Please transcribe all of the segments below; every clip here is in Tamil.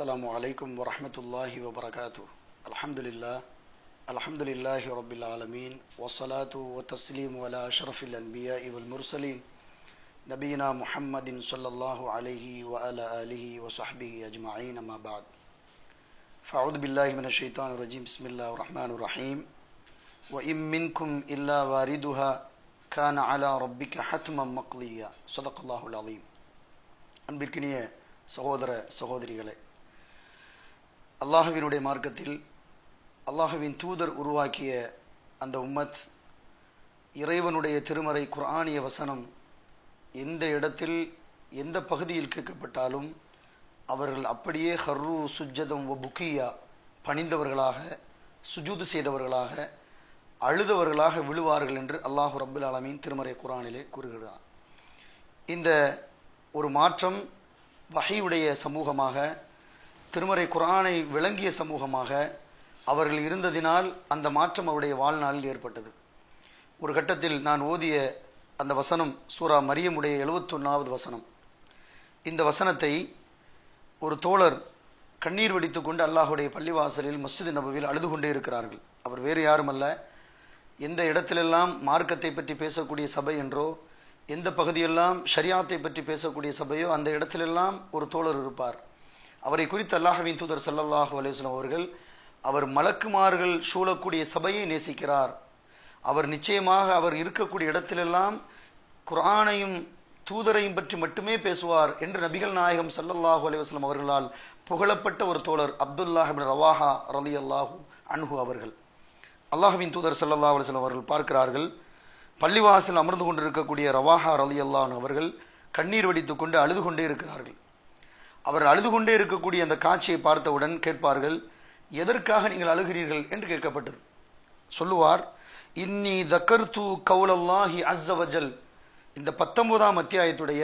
السلام علیکم ورحمۃ اللہ وبرکاتہ الحمد للہ الحمد للہ رب العالمین وصلاۃ و تسلیم ولا شرف الانبیاء والمرسلین نبینا محمد صلی اللہ علیہ وآلہ وصحبہ اجمعین اما بعد. فاعوذ باللہ من الشیطان الرجیم بسم اللہ الرحمن الرحیم وَإِن مِّنكُمْ إِلَّا وَارِدُهَا، كَانَ عَلَى رَبِّكَ حَتْمًا مَقْضِيًّا. صدق الله العظيم. അൻപിക്കിനിയെ സഹോദര സഹോദരികളെ அல்லாஹுவினுடைய மார்க்கத்தில் அல்லாஹுவின் தூதர் உருவாக்கிய அந்த உம்மத் இறைவனுடைய திருமறை குர்ஆனிய வசனம் எந்த இடத்தில் எந்த பகுதியில் கேட்கப்பட்டாலும் அவர்கள் அப்படியே ஹர்ரு சுஜதம் ஒ புக்கியா பணிந்தவர்களாக சுஜூது செய்தவர்களாக அழுதவர்களாக விழுவார்கள் என்று அல்லாஹு ரபுல் ஆலமீன் திருமறை குரானிலே கூறுகிறார் இந்த ஒரு மாற்றம் வகையுடைய சமூகமாக திருமறை குரானை விளங்கிய சமூகமாக அவர்கள் இருந்ததினால் அந்த மாற்றம் அவருடைய வாழ்நாளில் ஏற்பட்டது. ஒரு கட்டத்தில் நான் ஓதிய அந்த வசனம் சூரா மரியமுடைய எழுபத்தொன்னாவது வசனம். இந்த வசனத்தை ஒரு தோழர் கண்ணீர் வடித்துக் கொண்டு அல்லாஹுடைய பள்ளிவாசலில் மஸ்ஜித் நபுவில் அழுது கொண்டே இருக்கிறார்கள். அவர் வேறு யாருமல்ல. எந்த இடத்திலெல்லாம் மார்க்கத்தை பற்றி பேசக்கூடிய சபை என்றோ எந்த பகுதியெல்லாம் ஷரியாத்தை பற்றி பேசக்கூடிய சபையோ அந்த இடத்திலெல்லாம் ஒரு தோழர் இருப்பார். அவரை குறித்து அல்லாஹவின் தூதர் சல்லல்லாஹு அலேஸ்லாம் அவர்கள் அவர் மலக்குமார்கள் சூழக்கூடிய சபையை நேசிக்கிறார். அவர் நிச்சயமாக அவர் இருக்கக்கூடிய இடத்திலெல்லாம் குரானையும் தூதரையும் பற்றி மட்டுமே பேசுவார் என்று நபிகள் நாயகம் சல்லல்லாஹு அலைவாஸ்லாம் அவர்களால் புகழப்பட்ட ஒரு தோழர் அப்துல்லாஹிபின் ரவாஹா ரலி அல்லாஹூ அன்ஹு அவர்கள். அல்லாஹுவின் தூதர் சல்லல்லாஹ் அலுவலம் அவர்கள் பார்க்கிறார்கள் பள்ளிவாசல் அமர்ந்து கொண்டிருக்கக்கூடிய ரவாஹா ரலி அல்லான் அவர்கள் கண்ணீர் வடித்துக் கொண்டு அழுது கொண்டே இருக்கிறார்கள். அவர் அழுது கொண்டே இருக்கக்கூடிய அந்த காட்சியை பார்த்தவுடன் கேட்பார்கள் எதற்காக நீங்கள் அழுகிறீர்கள்? என்று கேட்கப்பட்டது. சொல்லுவார் இன்னி தக்கர்து கவுலல்லாஹி அஸ்ஸவஜல் இந்த பத்தொன்பதாம் அத்தியாயத்துடைய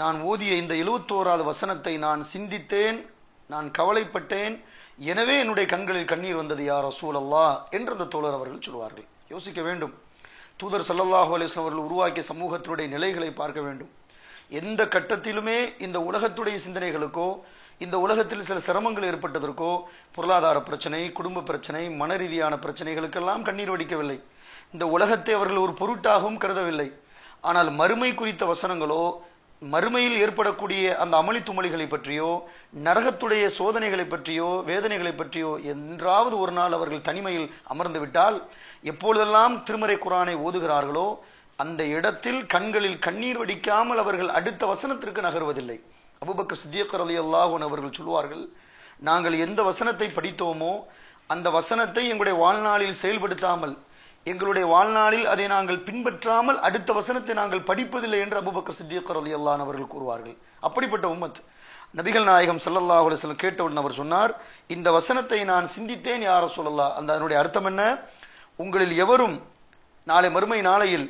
நான் ஓதிய இந்த எழுவத்தோராவது வசனத்தை நான் சிந்தித்தேன் நான் கவலைப்பட்டேன். எனவே என்னுடைய கண்களில் கண்ணீர் வந்தது யார் சூழல்லா என்று அந்த தோழர் அவர்கள் சொல்வார்கள் யோசிக்க வேண்டும். தூதர் சல்லல்லாஹு அலிஸ்லாம் அவர்கள் உருவாக்கிய சமூகத்தினுடைய நிலைகளை பார்க்க வேண்டும். எந்த கட்டத்திலுமே இந்த உலகத்துடைய சிந்தனைகளுக்கோ இந்த உலகத்தில் சில சிரமங்கள் ஏற்பட்டதற்கோ பொருளாதார பிரச்சனை குடும்ப பிரச்சனை மன ரீதியான பிரச்சனைகளுக்கெல்லாம் கண்ணீர் வடிக்கவில்லை. இந்த உலகத்தை அவர்கள் ஒரு பொருட்டாகவும் கருதவில்லை. ஆனால் மறுமை குறித்த வசனங்களோ மறுமையில் ஏற்படக்கூடிய அந்த அமளி துமளிகளை பற்றியோ நரகத்துடைய சோதனைகளை பற்றியோ வேதனைகளை பற்றியோ என்றாவது ஒரு நாள் அவர்கள் தனிமையில் அமர்ந்து விட்டால் எப்பொழுதெல்லாம் திருமறை குரானை ஓதுகிறார்களோ அந்த இடத்தில் கண்களில் கண்ணீர் வடிக்காமல் அவர்கள் அடுத்த வசனத்திற்கு நகர்வதில்லை. அபுபக்கர் சித்தியக்கர் அலி அல்லாஹன் அவர்கள் சொல்வார்கள் நாங்கள் எந்த வசனத்தை படித்தோமோ அந்த வசனத்தை எங்களுடைய வாழ்நாளில் செயல்படுத்தாமல் எங்களுடைய வாழ்நாளில் அதை நாங்கள் பின்பற்றாமல் அடுத்த வசனத்தை நாங்கள் படிப்பதில்லை என்று அபுபக்கர் சித்தியக்கர் அலி அல்லான் அவர்கள் கூறுவார்கள். அப்படிப்பட்ட உம்மத் நபிகள் நாயகம் சல்லல்லா அலுவலம் கேட்டவுடன் அவர் சொன்னார் இந்த வசனத்தை நான் சிந்தித்தேன் யார சொல்லல்லா அந்த அதனுடைய அர்த்தம் என்ன? உங்களில் எவரும் நாளை மறுமை நாளையில்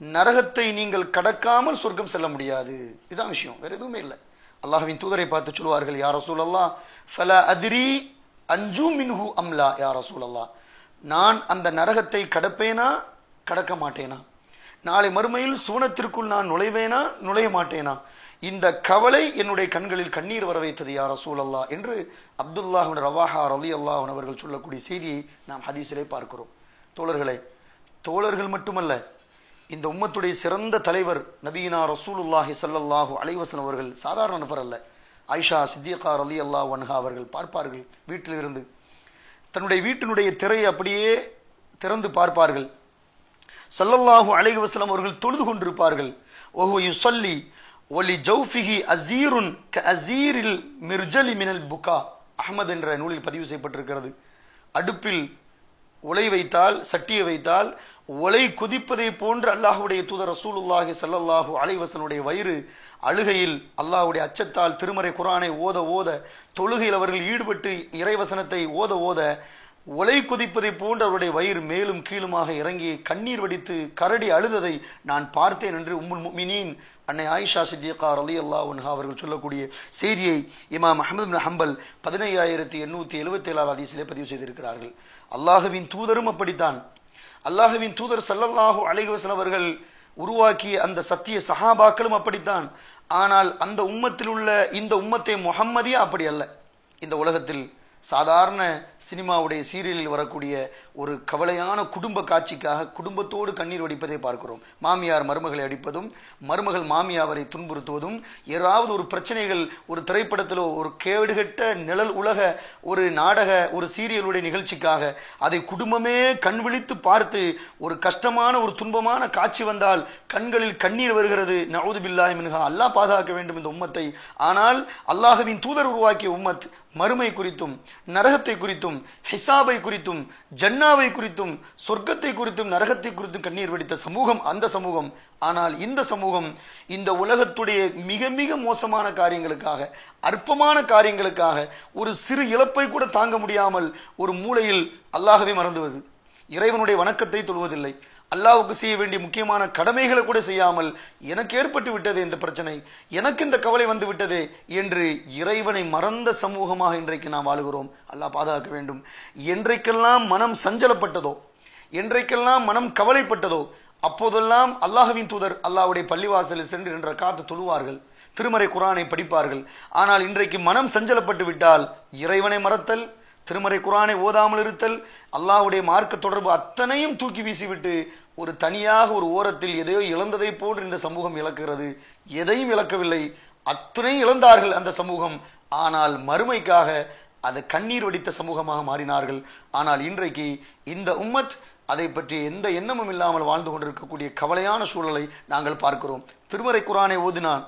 நரகத்தை நீங்கள் கடக்காமல் சொர்க்கம் செல்ல முடியாது. இதுதான் விஷயம். வேற எதுவுமே இல்லை. அல்லாஹுவின் தூதரை பார்த்து சொல்வார்கள் யார சூழல்லா ஃபல அதிரி அஞ்சு மின்ஹு அம்லா. யார சூழல்லா நான் அந்த நரகத்தை கடப்பேனா? கடக்க மாட்டேனா. நாளை மறுமையில் சூனத்திற்குள் நான் நுழைவேனா? நுழைய மாட்டேனா. இந்த கவலை என்னுடைய கண்களில் கண்ணீர் வர வைத்தது. யார சூழல்லா என்று அப்துல்லாஹின் ரவாஹா ரலி அல்லாஹன் அவர்கள் சொல்லக்கூடிய செய்தியை நாம் ஹதீஸிலே பார்க்கிறோம். தோழர்களே தோழர்கள் மட்டுமல்ல இந்த உம்மத்துடைய சிறந்த தலைவர் நபீனா ரசூலுல்லாஹி சல்லாஹூ அலைவசன் அவர்கள் சாதாரண நபர் அல்ல. ஆயிஷா சித்தியகா அலி அல்லா வன்ஹா அவர்கள் பார்ப்பார்கள் வீட்டில் இருந்து தன்னுடைய வீட்டினுடைய திரையை அப்படியே திறந்து பார்ப்பார்கள். சல்லல்லாஹூ அலைவசலம் அவர்கள் தொழுது கொண்டிருப்பார்கள். ஓஹோ சொல்லி ஒலி ஜௌஃபிஹி அசீருன் க அசீரில் மிர்ஜலி மினல் புகா. அஹமது என்ற நூலில் பதிவு செய்யப்பட்டிருக்கிறது. அடுப்பில் உலை வைத்தால் சட்டியை வைத்தால் ஒலை குதிப்பதை போன்று அல்லாஹுடைய தூதர் ரசூலுல்லாஹி சல்லல்லாஹு அலைவசனுடைய வயிறு அழுகையில் அல்லாஹுடைய அச்சத்தால் திருமறை குரானை ஓத ஓத தொழுகையில் அவர்கள் ஈடுபட்டு இறைவசனத்தை ஓத ஓத ஒலை குதிப்பதை போன்று அவருடைய வயிறு மேலும் கீழுமாக இறங்கி கண்ணீர் வடித்து கரடி அழுததை நான் பார்த்தேன் என்று உம்முல் முமினின் அன்னை ஆயிஷா சித்தியக்கா அலி அல்லா உன்ஹா அவர்கள் சொல்லக்கூடிய செய்தியை இமாம் அஹமது ஹம்பல் பதினையாயிரத்தி எண்ணூற்றி எழுபத்தி ஏழாவது அதிசிலே பதிவு செய்திருக்கிறார்கள். அல்லாஹுவின் தூதரும் அப்படித்தான். அல்லாஹுவின் தூதர் சல்லல்லாஹு அலைவசன் அவர்கள் உருவாக்கிய அந்த சத்திய சஹாபாக்களும் அப்படித்தான். ஆனால் அந்த உம்மத்தில் உள்ள இந்த உம்மத்தை முகம்மதியா அப்படி அல்ல. இந்த உலகத்தில் சாதாரண சினிமாவுடைய சீரியலில் வரக்கூடிய ஒரு கவலையான குடும்ப காட்சிக்காக குடும்பத்தோடு கண்ணீர் வடிப்பதை பார்க்கிறோம். மாமியார் மருமகளை அடிப்பதும் மருமகள் மாமியாவரை துன்புறுத்துவதும் ஏதாவது ஒரு பிரச்சனைகள் ஒரு திரைப்படத்திலோ ஒரு கேடுகட்ட நிழல் உலக ஒரு நாடக ஒரு சீரியலுடைய நிகழ்ச்சிக்காக அதை குடும்பமே கண் விழித்து பார்த்து ஒரு கஷ்டமான ஒரு துன்பமான காட்சி வந்தால் கண்களில் கண்ணீர் வருகிறது. நவுது பில்லாய் மின்ஹா. அல்லாஹ் பாதுகாக்க வேண்டும் இந்த உம்மத்தை. ஆனால் அல்லாஹவின் தூதர் உருவாக்கிய உம்மத் மறுமை குறித்தும் நரகத்தை குறித்தும் ஹிசாபை குறித்தும் ஜன்னாவை குறித்தும் சொர்க்கத்தை குறித்தும் நரகத்தை குறித்தும் கண்ணீர் வெடித்த சமூகம் அந்த சமூகம். ஆனால் இந்த சமூகம் இந்த உலகத்துடைய மிக மிக மோசமான காரியங்களுக்காக அற்பமான காரியங்களுக்காக ஒரு சிறு இழப்பை கூட தாங்க முடியாமல் ஒரு மூலையில் அல்லாஹவே மறந்துவது. இறைவனுடைய வணக்கத்தை தொழுவதில்லை. அல்லாவுக்கு செய்ய வேண்டிய முக்கியமான கடமைகளை கூட செய்யாமல் எனக்கு ஏற்பட்டு விட்டது இந்த பிரச்சனை எனக்கு இந்த கவலை வந்து விட்டதே என்று இறைவனை மறந்த சமூகமாக இன்றைக்கு நாம் வாழுகிறோம். அல்லாஹ் பாதுகாக்க வேண்டும். என்றைக்கெல்லாம் மனம் சஞ்சலப்பட்டதோ என்றைக்கெல்லாம் மனம் கவலைப்பட்டதோ அப்போதெல்லாம் அல்லாஹுவின் தூதர் அல்லாவுடைய பள்ளிவாசலில் சென்று என்ற காத்து தொழுவார்கள் திருமறை குரானை படிப்பார்கள். ஆனால் இன்றைக்கு மனம் சஞ்சலப்பட்டு விட்டால் இறைவனை மறத்தல் திருமறை குரானை ஓதாமல் இருத்தல் அல்லாஹ்வுடைய மார்க்க தொடர்பு அத்தனையும் தூக்கி வீசிவிட்டு ஒரு தனியாக ஒரு ஓரத்தில் எதையோ இழந்ததை போன்று இந்த சமூகம் இழக்கிறது. எதையும் இழக்கவில்லை. அத்துணை இழந்தார்கள் அந்த சமூகம். ஆனால் மறுமைக்காக அது கண்ணீர் வடித்த சமூகமாக மாறினார்கள். ஆனால் இன்றைக்கு இந்த உம்மத் அதை பற்றி எந்த எண்ணமும் இல்லாமல் வாழ்ந்து கொண்டிருக்கக்கூடிய கவலையான சூழலை நாங்கள் பார்க்கிறோம். திருமறை குரானை ஓதினான்.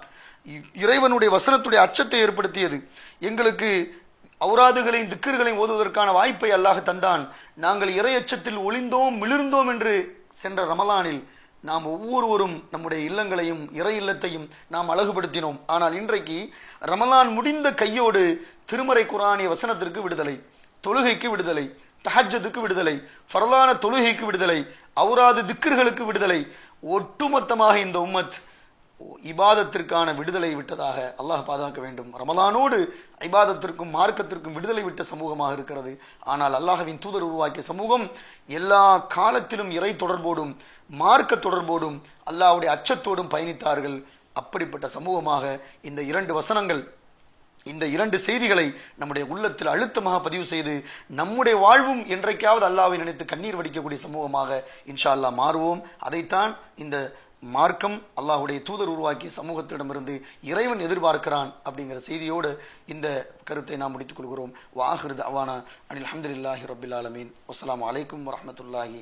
இ- இறைவனுடைய வசனத்துடைய அச்சத்தை ஏற்படுத்தியது. எங்களுக்கு அவுராதுகளையும் திக்கர்களையும் ஓதுவதற்கான வாய்ப்பை அல்லாஹ் தந்தான். நாங்கள் இறை அச்சத்தில் ஒளிந்தோம் மிளிர்ந்தோம் என்று சென்ற ரமலானில் நாம் ஒவ்வொருவரும் நம்முடைய இல்லங்களையும் இறை இல்லத்தையும் நாம் அழகுபடுத்தினோம். ஆனால் இன்றைக்கு ரமலான் முடிந்த கையோடு திருமறை குரானிய வசனத்திற்கு விடுதலை தொழுகைக்கு விடுதலை தஹஜத்துக்கு விடுதலை ஃபரலான தொழுகைக்கு விடுதலை அவுராது திக்கர்களுக்கு விடுதலை ஒட்டுமொத்தமாக இந்த உம்மத் இபாதத்திற்கான விடுதலை விட்டதாக அல்லாஹ் பாதுகாக்க வேண்டும். ரமலானோடு ஐபாதத்திற்கும் மார்க்கத்திற்கும் விடுதலை விட்ட சமூகமாக இருக்கிறது. ஆனால் அல்லாஹவின் தூதர் உருவாக்கிய சமூகம் எல்லா காலத்திலும் இறை தொடர்போடும் மார்க்க தொடர்போடும் அல்லாஹ்வுடைய அச்சத்தோடும் பயணித்தார்கள். அப்படிப்பட்ட சமூகமாக இந்த இரண்டு வசனங்கள் இந்த இரண்டு செய்திகளை நம்முடைய உள்ளத்தில் அழுத்தமாக பதிவு செய்து நம்முடைய வாழ்வும் என்றைக்காவது அல்லாவை நினைத்து கண்ணீர் வடிக்கக்கூடிய சமூகமாக இன்ஷா அல்லாஹ் மாறுவோம். அதைத்தான் இந்த மார்க்கம் அல்லாஹுடைய தூதர் உருவாக்கிய சமூகத்திடமிருந்து இறைவன் எதிர்பார்க்கிறான் அப்படிங்கிற செய்தியோடு இந்த கருத்தை நாம் முடித்துக் கொள்கிறோம். வாஹிருத் அவானா அனில் அஹமதுல்லாஹி ரபில் ஆலமீன். வஸ்ஸலாமு அலைக்கும் வரஹ்மத்துல்லாஹி